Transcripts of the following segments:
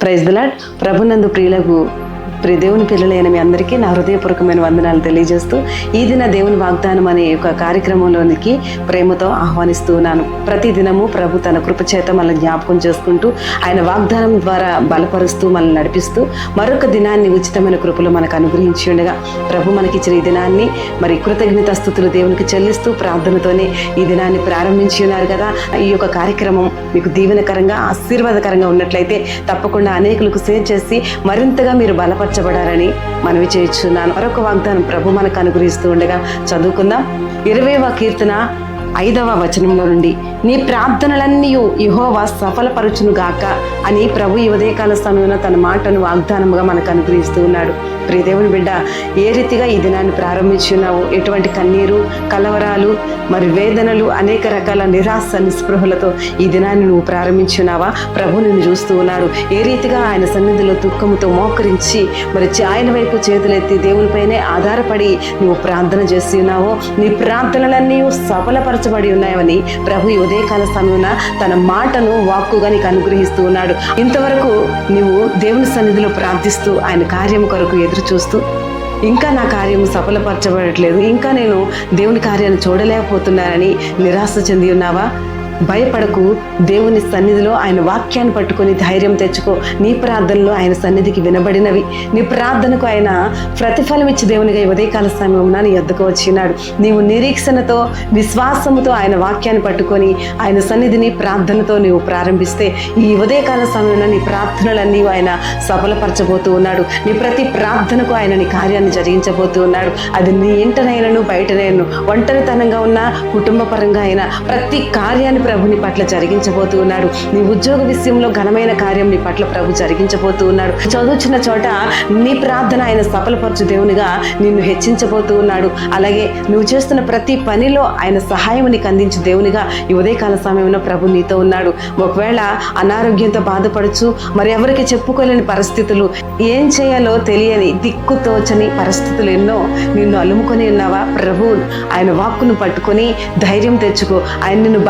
Praise the Lord ప్రభునందు ప్రియులకు ప్రియ దేవుని పిల్లలైన మీ అందరికీ నా హృదయపూర్వకమైన వందనాలు తెలియజేస్తూ ఈ దిన దేవుని వాగ్దానం అనే ఒక కార్యక్రమంలోనికి ప్రేమతో ఆహ్వానిస్తూ ఉన్నాను. ప్రతి దినము ప్రభు తన కృపచేత మనల్ని జ్ఞాపకం చేసుకుంటూ ఆయన వాగ్దానం ద్వారా బలపరుస్తూ మనల్ని నడిపిస్తూ మరొక దినాన్ని ఉచితమైన కృపలు మనకు అనుగ్రహించి ఉండగా ప్రభు మనకిచ్చిన ఈ దినాన్ని మరి కృతజ్ఞత స్థుతులు దేవునికి చెల్లిస్తూ ప్రార్థనతోనే ఈ దినాన్ని ప్రారంభించి ఉన్నారు కదా. ఈ యొక్క కార్యక్రమం మీకు దీవెనకరంగా ఆశీర్వాదకరంగా ఉన్నట్లయితే తప్పకుండా అనేకులకు షేర్ చేసి మరింతగా మీరు బలపరచబడారని మనవి చేయించున్నాను. మరొక వాగ్దానం ప్రభు మనకు అనుగ్రహిస్తూ ఉండగా చదువుకుందాం. ఇరవైవ కీర్తన ఐదవ వచనంలో నుండి నీ ప్రార్థనలన్నీ యహోవా సఫలపరచునుగాక అని ప్రభు ఈ ఉదయకాల సమయంలో తన మాటను వాగ్దానముగా మనకు అనుగ్రహిస్తూ ఉన్నాడు. ప్రియదేవుని బిడ్డ ఏ రీతిగా ఈ దినాన్ని ప్రారంభించున్నావు ఎటువంటి కన్నీరు కలవరాలు మరి వేదనలు అనేక రకాల నిరాశ నిస్పృహలతో ఈ దినాన్ని నువ్వు ప్రారంభించున్నావా ప్రభు నిన్ను చూస్తూ ఉన్నాడు. ఏ రీతిగా ఆయన సన్నిధిలో దుఃఖంతో మోకరించి మరి ఆయన వైపు చేతులెత్తి దేవునిపైనే ఆధారపడి నువ్వు ప్రార్థన చేస్తున్నావో నీ ప్రార్థనలన్నీ సఫలపరచబడి ఉన్నాయని ప్రభు ఈ ఉదయకాల సమయమున తన మాటను వాక్కుగా నీకు అనుగ్రహిస్తూ ఉన్నాడు. ఇంతవరకు నువ్వు దేవుని సన్నిధిలో ప్రార్థిస్తూ ఆయన కార్యం కొరకు ఎదురు చూస్తూ ఇంకా నా కార్యం సఫలపరచబడట్లేదు. ఇంకా నేను దేవుని కార్యాన్ని చూడలేకపోతున్నానని నిరాశ చెంది ఉన్నావా? భయపడకు. దేవుని సన్నిధిలో ఆయన వాక్యాన్ని పట్టుకొని ధైర్యం తెచ్చుకో. నీ ప్రార్థనలు ఆయన సన్నిధికి వినబడినవి. నీ ప్రార్థనకు ఆయన ప్రతిఫలం ఇచ్చి దేవునిగా ఉదయకాల సమయంలో నీ ఎద్దుకు వచ్చినాడు. నీవు నిరీక్షణతో విశ్వాసముతో ఆయన వాక్యాన్ని పట్టుకొని ఆయన సన్నిధిని ప్రార్థనతో నీవు ప్రారంభిస్తే ఈ ఉదయకాల సమయంలో నీ ప్రార్థనలన్నీ ఆయన సఫలపరచబోతూ ఉన్నాడు. నీ ప్రతి ప్రార్థనకు ఆయన నీ కార్యాన్ని జరిగించబోతూ ఉన్నాడు. అది నీ ఇంటనైనను బయటనైనను ఒంటరితనంగా ఉన్న కుటుంబ పరంగా అయినా ప్రతి కార్యాన్ని ప్రభు నీ పట్ల జరిగించబోతూ ఉన్నాడు. నీ ఉద్యోగ విషయంలో ఘనమైన కార్యం నీ పట్ల ప్రభు జరిగించబోతూ ఉన్నాడు. చదువుచున్న చోట నీ ప్రార్థన ఆయన సఫలపరచు దేవునిగా నిన్ను హెచ్చించబోతూ ఉన్నాడు. అలాగే నువ్వు చేస్తున్న ప్రతి పనిలో ఆయన సహాయం నీకు అందించు దేవునిగా ఈ ఉదయకాల సమయంలో ప్రభు నీతో ఉన్నాడు. ఒకవేళ అనారోగ్యంతో బాధపడచ్చు మరి ఎవరికి చెప్పుకోలేని పరిస్థితులు ఏం చేయాలో తెలియని దిక్కుతోచని పరిస్థితులు ఎన్నో నిన్ను అలుముకొని ఉన్నావా? ప్రభు ఆయన వాక్కును పట్టుకొని ధైర్యం తెచ్చుకో. ఆయన నిన్ను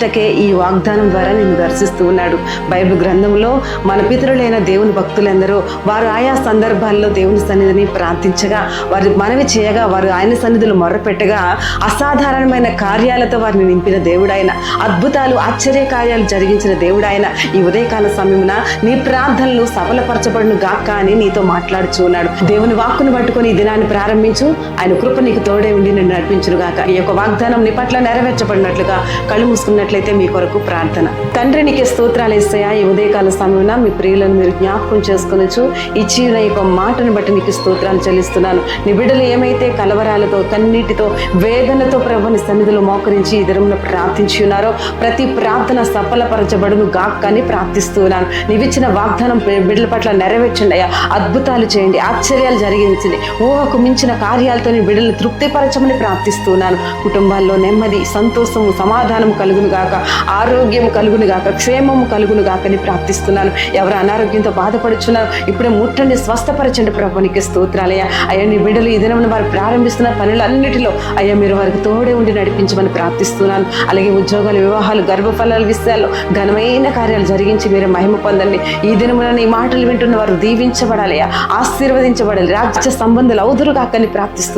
బలపరచుటకే ఈ వాగ్దానం ద్వారా నిన్ను దర్శిస్తూ ఉన్నాడు. బైబిల్ గ్రంథంలో మన పితరులైన దేవుని భక్తులందరూ వారు ఆయా సందర్భాల్లో దేవుని సన్నిధిని ప్రార్థించగా వారు మనవి చేయగా వారు ఆయన సన్నిధులు మొర్రపెట్టగా అసాధారణమైన కార్యాలతో వారిని నింపిన దేవుడాయన అద్భుతాలు ఆశ్చర్య కార్యాలు జరిగించిన దేవుడాయన ఈ ఉదయకాల సమయమున నీ ప్రార్థనలు సఫలపరచబడును గాక అని నీతో మాట్లాడుచున్నాడు దేవుని వాక్కును పట్టుకొని ఈ దినాన్ని ప్రారంభించు. ఆయన కృప నీకు తోడే ఉండి నిన్ను నడిపించును గాక ఈ యొక్క వాగ్దానం నీ పట్ల నెరవేర్చబడినట్లుగా కళ్ళు మూసుకున్నట్లయితే మీ కొరకు ప్రార్థన. తండ్రి నీకే స్తోత్రాలు ఇస్తాయా ఈ ఉదయకాల సమయంలో మీ ప్రియులను మీరు జ్ఞాపకం చేసుకునొచ్చు ఇచ్చిన ఈ యొక్క మాటను బట్టి నీకు స్తోత్రాలు చెల్లిస్తున్నాను. నీ బిడ్డలు ఏమైతే కలవరాలతో కన్నీటితో వేదనతో ప్రభుని సన్నిధిలో మోకరించి ఈ ప్రార్థించి ఉన్నారో ప్రతి ప్రార్థన సఫలపరచబడును గాక్ అని ప్రార్థిస్తున్నాను నీవిచ్చిన వాగ్దానం బిడ్డల పట్ల నెరవేర్చండి అయ్యా. అద్భుతాలు చేయండి ఆశ్చర్యాలు జరిగించండి. ఊహకు మించిన కార్యాలతో నీ బిడ్డలు తృప్తిపరచమని ప్రార్థిస్తున్నాను. కుటుంబాల్లో నెమ్మది సంతోషము సమాధానం కలుగును గాక ఆరోగ్యం కలుగును గాక క్షేమము కలుగునుగాక అని ప్రార్థిస్తున్నాను. ఎవరు అనారోగ్యంతో బాధపడుచున్నారు ఇప్పుడే ముట్టండి స్వస్థపరచండి ప్రభునికి స్తోత్రాలయ్యా అయ్యా నీ బిడ్డలు ఈ దినమున వారు ప్రారంభిస్తున్న పనులన్నిటిలో అయ్యా మీరు వారికి తోడే ఉండి నడిపించమని ప్రార్థిస్తున్నాను. అలాగే ఉద్యోగాలు వివాహాలు గర్భఫలాల విషయాల్లో ఘనమైన కార్యాలు జరిగించి మీరు మహిమ పొందండి. ఈ దినమున ఈ మాటలు వింటున్న వారు దీవించబడాలయ్యా ఆశీర్వదించబడాలి. రాజ్య సంబంధాలు అవుదురు కాకని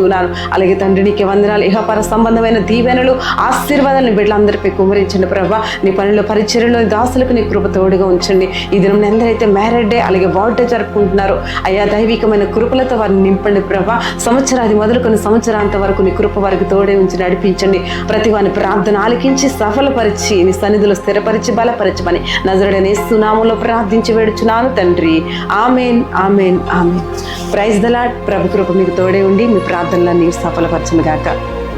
ప్రార్థిస్తున్నాను అలాగే తండ్రి నీకే వందనాలు. ఇహపర సంబంధమైన దీవెనలు ఆశీర్వాదాలను బిడ్డలందరిపై కుమరించండి ప్రభా. నీ పనిలో పరిచయంలో దాసులకు నీ కృప తోడుగా ఉంచండి. ఈ దినం ఎందరైతే మ్యారేడ్ డే అలాగే బర్త్డే జరుపుకుంటున్నారో అయ్యా దైవికమైన కృపలతో వారిని నింపండి ప్రభా. సంవత్సరాది మొదలుకొని సంవత్సరాంత వరకు నీ కృప వారికి తోడే ఉంచి నడిపించండి. ప్రతి వారిని ప్రార్థన ఆలకించి సఫలపరిచి నీ సన్నిధిలో స్థిరపరిచి బలపరచమని నజరడనే సునామంలో ప్రార్థించి వేడుచున్నాను తండ్రి. Amen amen amen. Praise the lord ప్రభు కృప మీకు తోడే ఉండి మీ ప్రార్థనలన్నీ సఫలపరచను గాక.